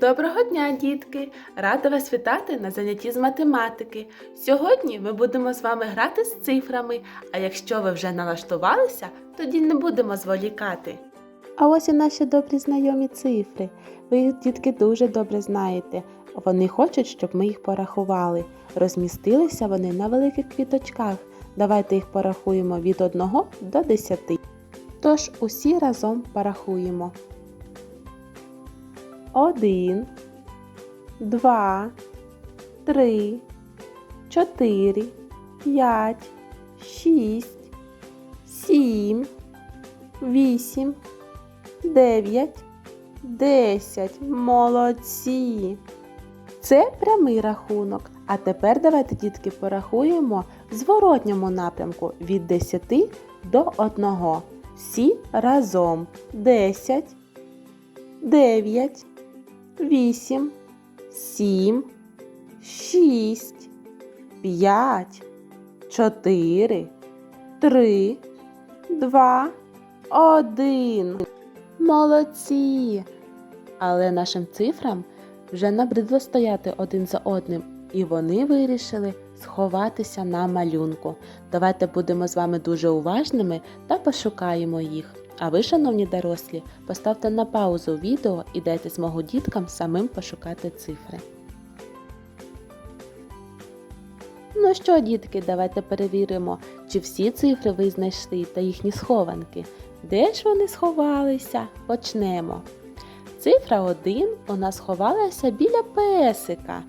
Доброго дня, дітки! Рада вас вітати на занятті з математики. Сьогодні ми будемо з вами грати з цифрами, а якщо ви вже налаштувалися, тоді не будемо зволікати. А ось і наші добрі знайомі цифри. Ви їх, дітки, дуже добре знаєте. Вони хочуть, щоб ми їх порахували. Розмістилися вони на великих квіточках. Давайте їх порахуємо від 1 до 10. Тож усі разом порахуємо. Один, два, три, чотири, п'ять, шість, сім, вісім, дев'ять, десять. Молодці. Це прямий рахунок. А тепер давайте, дітки, порахуємо в зворотньому напрямку від 10 до 1. Всі разом. 10, 9, 8, 7, 6, 5, 4, 3, 2, 1. Молодці! Але нашим цифрам вже набридло стояти один за одним, і вони вирішили сховатися на малюнку. Давайте будемо з вами дуже уважними та пошукаємо їх. А ви, шановні дорослі, поставте на паузу відео і дайте змогу діткам самим пошукати цифри. Ну що, дітки, давайте перевіримо, чи всі цифри ви знайшли та їхні схованки. Де ж вони сховалися? Почнемо. Цифра 1 у нас сховалася біля песика.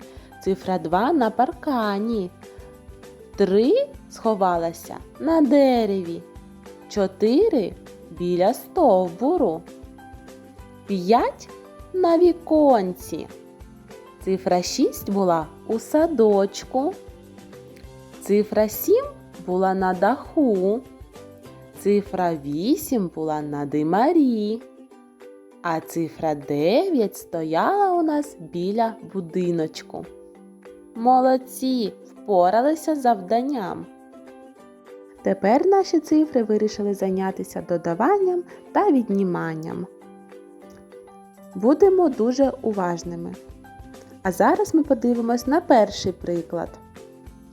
Цифра 2 на паркані. 3 сховалася на дереві. 4 біля стовбуру. 5 на віконці. Цифра 6 була у садочку. Цифра 7 була на даху. Цифра 8 була на димарі. А цифра 9 стояла у нас біля будиночку. Молодці! Впоралися завданням. Тепер наші цифри вирішили зайнятися додаванням та відніманням. Будемо дуже уважними. А зараз ми подивимось на перший приклад.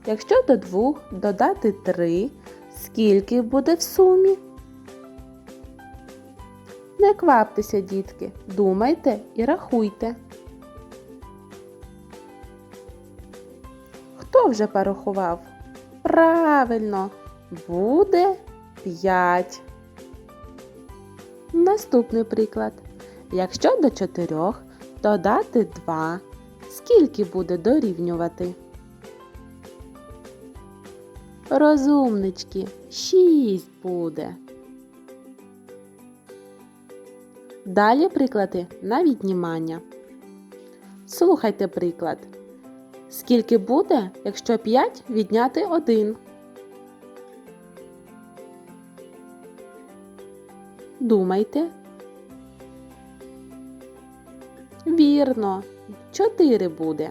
Якщо до 2 додати 3, скільки буде в сумі? Не кваптеся, дітки, думайте і рахуйте. Хто вже порахував? Правильно, буде 5. Наступний приклад. Якщо до 4 додати 2, скільки буде дорівнювати? Розумнички, 6 буде. Далі приклади на віднімання. Слухайте приклад. Скільки буде, якщо 5 відняти 1? Думайте. Вірно, 4 буде.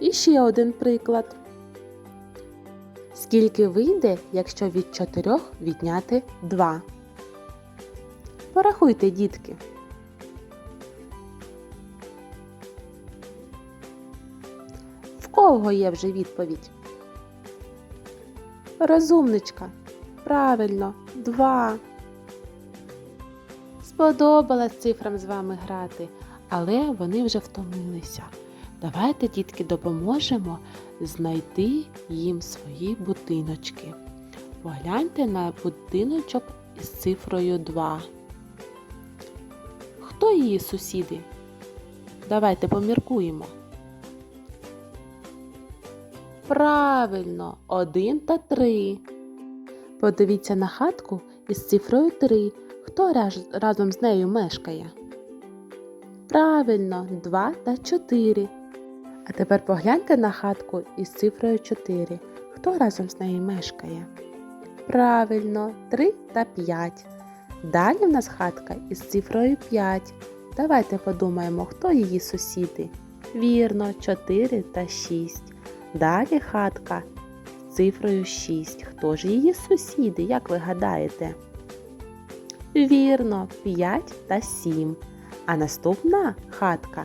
І ще один приклад. Скільки вийде, якщо від 4 відняти 2? Порахуйте, дітки. В кого є вже відповідь? Розумничка. Правильно, два. Сподобалось цифрам з вами грати, але вони вже втомилися. Давайте, дітки, допоможемо знайти їм свої будиночки. Погляньте на будиночок із цифрою 2. Хто її сусіди? Давайте поміркуємо. Правильно, 1 та 3. Подивіться на хатку із цифрою 3. Хто раз- разом з нею мешкає? Правильно, 2 та 4. А тепер погляньте на хатку із цифрою 4. Хто разом з нею мешкає? Правильно, 3 та 5. Далі в нас хатка із цифрою 5. Давайте подумаємо, хто її сусіди. Вірно, 4 та 6. Далі хатка з цифрою 6. Хто ж її сусіди, як ви гадаєте? Вірно, 5 та 7. А наступна хатка